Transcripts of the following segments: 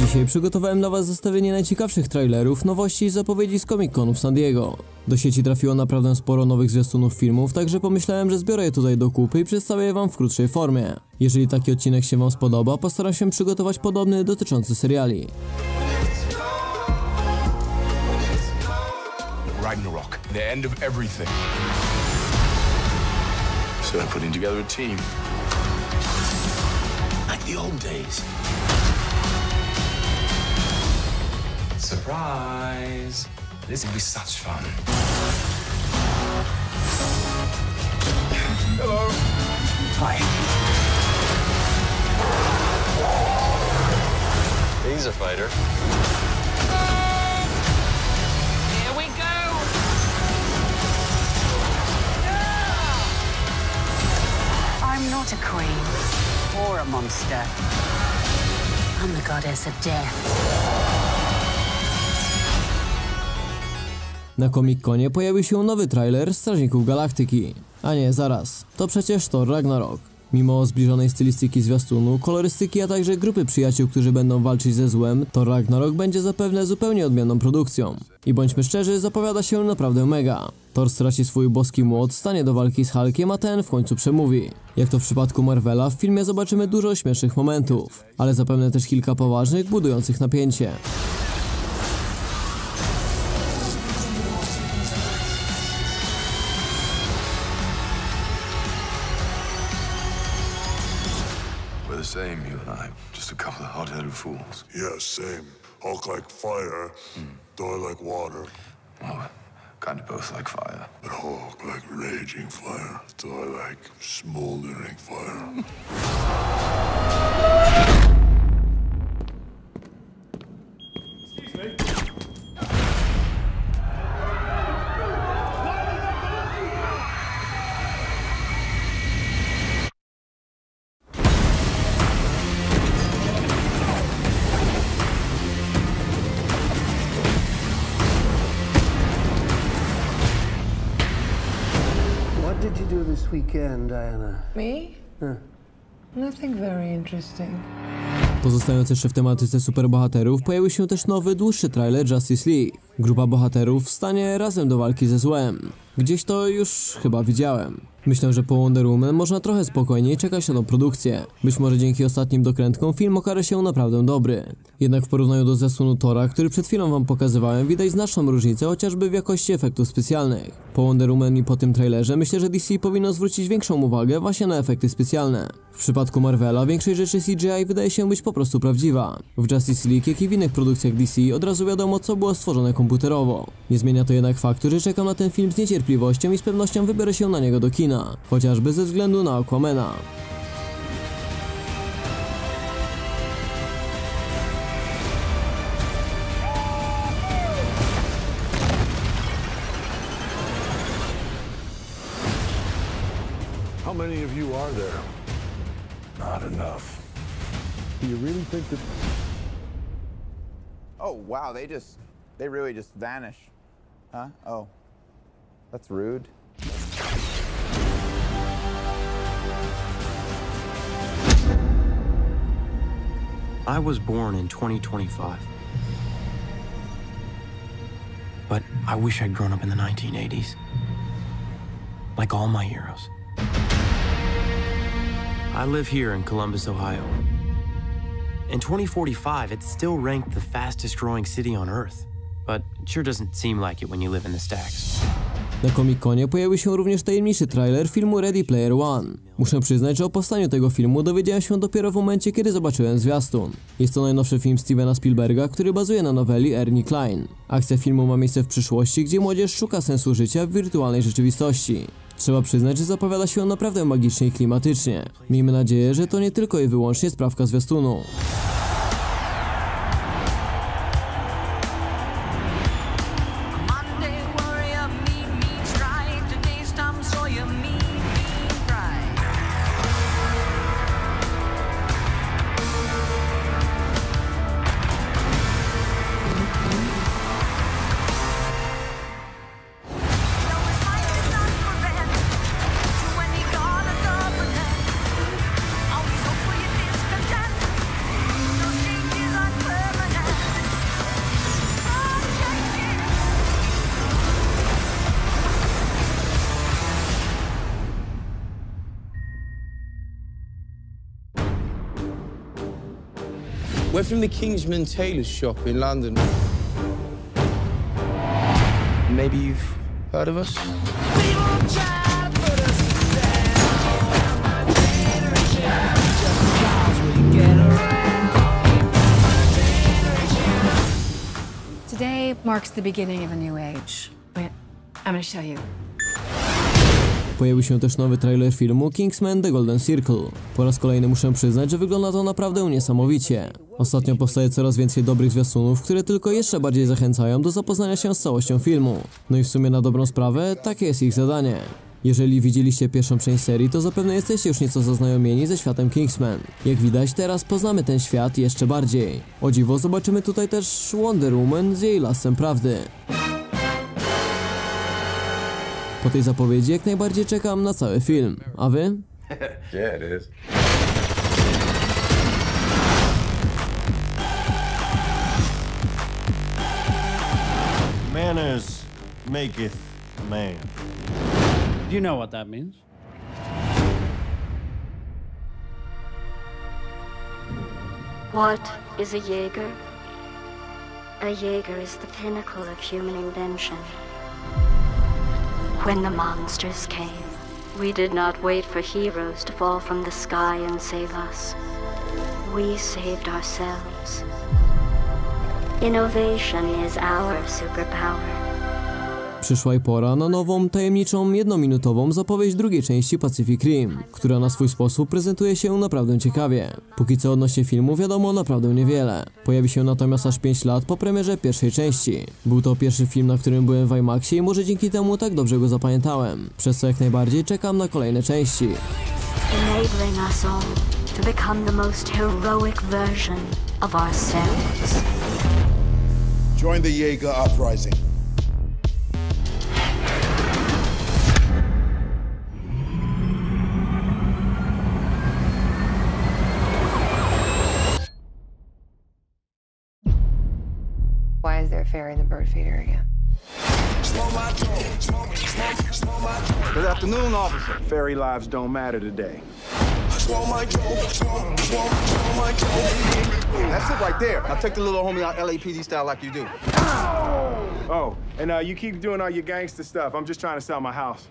Dzisiaj przygotowałem dla Was zestawienie najciekawszych trailerów, nowości i zapowiedzi z Comic Conu w San Diego. Do sieci trafiło naprawdę sporo nowych zwiastunów filmów, także pomyślałem, że zbiorę je tutaj do kupy i przedstawię je Wam w krótszej formie. Jeżeli taki odcinek się Wam spodoba, postaram się przygotować podobny dotyczący seriali. Ragnarok, the end of everything. So I'm putting together a team. Like the old days. Surprise! This will be such fun. Hello. Hi. He's a fighter. Or a monster. I'm the goddess of death. Na Comic Conie pojawił się nowy trailer Strażników Galaktyki. A nie, zaraz, to przecież Thor Ragnarok. Mimo zbliżonej stylistyki zwiastunu, kolorystyki, a także grupy przyjaciół, którzy będą walczyć ze złem, Thor Ragnarok będzie zapewne zupełnie odmienną produkcją. I bądźmy szczerzy, zapowiada się naprawdę mega. Thor straci swój boski młot, stanie do walki z Hulkiem, a ten w końcu przemówi. Jak to w przypadku Marvela, w filmie zobaczymy dużo śmiesznych momentów, ale zapewne też kilka poważnych, budujących napięcie. We're the same, you and I. Just a couple of hot-headed fools. Yeah, same. Hulk like fire, Thor like water, Well, kind of both like fire. but Hulk like raging fire, Thor like smoldering fire. this weekend, Diana? Me? Nothing very interesting. Pozostając jeszcze w tematyce superbohaterów, pojawił się też nowy, dłuższy trailer Justice League. Grupa bohaterów stanie razem do walki ze złem. Gdzieś to już chyba widziałem. Myślę, że po Wonder Woman można trochę spokojniej czekać na tą produkcję. Być może dzięki ostatnim dokrętkom film okaże się naprawdę dobry. Jednak w porównaniu do zesłonu Tora, który przed chwilą wam pokazywałem, widać znaczną różnicę chociażby w jakości efektów specjalnych. Po Wonder Woman i po tym trailerze myślę, że DC powinno zwrócić większą uwagę właśnie na efekty specjalne. W przypadku Marvela większość rzeczy CGI wydaje się być po prostu prawdziwa. W Justice League, jak i w innych produkcjach DC od razu wiadomo co było stworzone komputerowo. Nie zmienia to jednak faktu, że czekam na ten film z niecierpliwością i z pewnością wybiorę się na niego do kina. Chociażby ze względu na Aquamana. How many of you are there? Not enough. Do you really think that Oh, wow, they just, they really just vanish. Huh? Oh, that's rude. I was born in 2025. But I wish I'd grown up in the 1980s. Like all my heroes. I live here in Columbus, Ohio. In 2045, it's still ranked the fastest growing city on Earth. But it sure doesn't seem like it when you live in the stacks. Na Comic Conie pojawił się również tajemniczy trailer filmu Ready Player One. Muszę przyznać, że o powstaniu tego filmu dowiedziałem się dopiero w momencie, kiedy zobaczyłem zwiastun. Jest to najnowszy film Stevena Spielberga, który bazuje na noweli Ernie Klein. Akcja filmu ma miejsce w przyszłości, gdzie młodzież szuka sensu życia w wirtualnej rzeczywistości. Trzeba przyznać, że zapowiada się on naprawdę magicznie i klimatycznie. Miejmy nadzieję, że to nie tylko i wyłącznie sprawka zwiastunu. We're from the Kingsman Tailors shop in London. Maybe you've heard of us? Today marks the beginning of a new age. Wait, I'm gonna show you. Pojawił się też nowy trailer filmu Kingsman The Golden Circle. Po raz kolejny muszę przyznać, że wygląda to naprawdę niesamowicie. Ostatnio powstaje coraz więcej dobrych zwiastunów, które tylko jeszcze bardziej zachęcają do zapoznania się z całością filmu. No i w sumie na dobrą sprawę, takie jest ich zadanie. Jeżeli widzieliście pierwszą część serii, to zapewne jesteście już nieco zaznajomieni ze światem Kingsman. Jak widać, teraz poznamy ten świat jeszcze bardziej. O dziwo, zobaczymy tutaj też Wonder Woman z jej lasem prawdy. Po tej zapowiedzi jak najbardziej czekam na cały film. A wy? Yeah, it is. Manners maketh man. Do you know what that means? What is a Jaeger? A Jaeger is the pinnacle of human invention. When the monsters came, we did not wait for heroes to fall from the sky and save us. We saved ourselves. Innovation is our superpower. Przyszła i pora na nową, tajemniczą, jednominutową zapowiedź drugiej części Pacific Rim, która na swój sposób prezentuje się naprawdę ciekawie. Póki co odnośnie filmu wiadomo naprawdę niewiele. Pojawi się natomiast aż 5 lat po premierze pierwszej części. Był to pierwszy film, na którym byłem w IMAXie i może dzięki temu tak dobrze go zapamiętałem. Przez co jak najbardziej czekam na kolejne części. enabling us all to become the most heroic version of ourselves. Join the Jaeger uprising. Why is there a fairy in the bird feeder again? Good afternoon, officer. Fairy lives don't matter today. That's it right there. Now take the little homie out LAPD style like you do. Oh, and uh, you keep doing all your gangster stuff. I'm just trying to sell my house.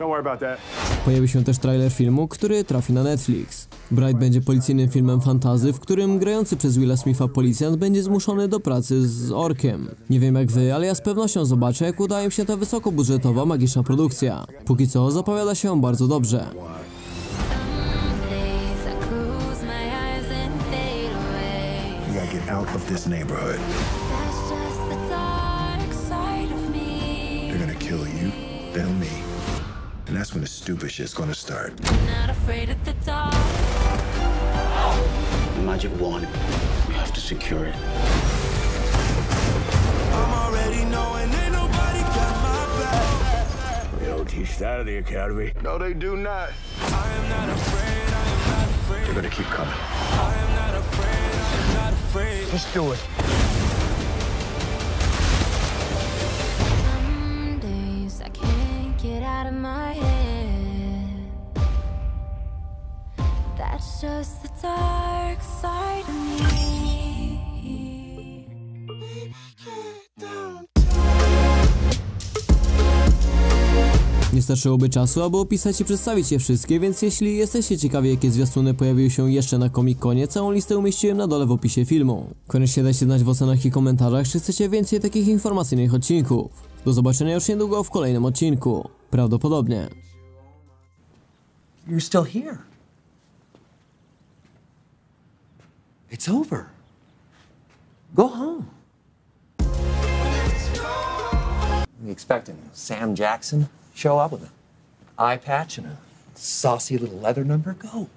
Don't worry about that. Pojawi się też trailer filmu, który trafi na Netflix. Bright będzie policyjnym filmem fantazy, w którym grający przez Willa Smitha policjant będzie zmuszony do pracy z orkiem. Nie wiem jak wy, ale ja z pewnością zobaczę, jak udaje mi się ta wysokobudżetowa, magiczna produkcja. Póki co zapowiada się bardzo dobrze. You gotta get out of this neighborhood. Stupid shit's gonna start. The magic wand. We have to secure it. They don't teach that at the academy. No, they do not. They're gonna keep coming. Let's do it. Some days I can't get out of my head. That's just the dark side of me. Nie starczyłoby czasu, aby opisać i przedstawić je wszystkie, więc jeśli jesteście ciekawi jakie zwiastuny pojawiły się jeszcze na Comic-Conie, całą listę umieściłem na dole w opisie filmu. Koniecznie dajcie znać w ocenach i komentarzach, czy chcecie więcej takich informacyjnych odcinków. Do zobaczenia już niedługo w kolejnym odcinku. Prawdopodobnie. You're still here. It's over. Go home. We expecting Sam Jackson show up with an eye patch and a saucy little leather number? Go.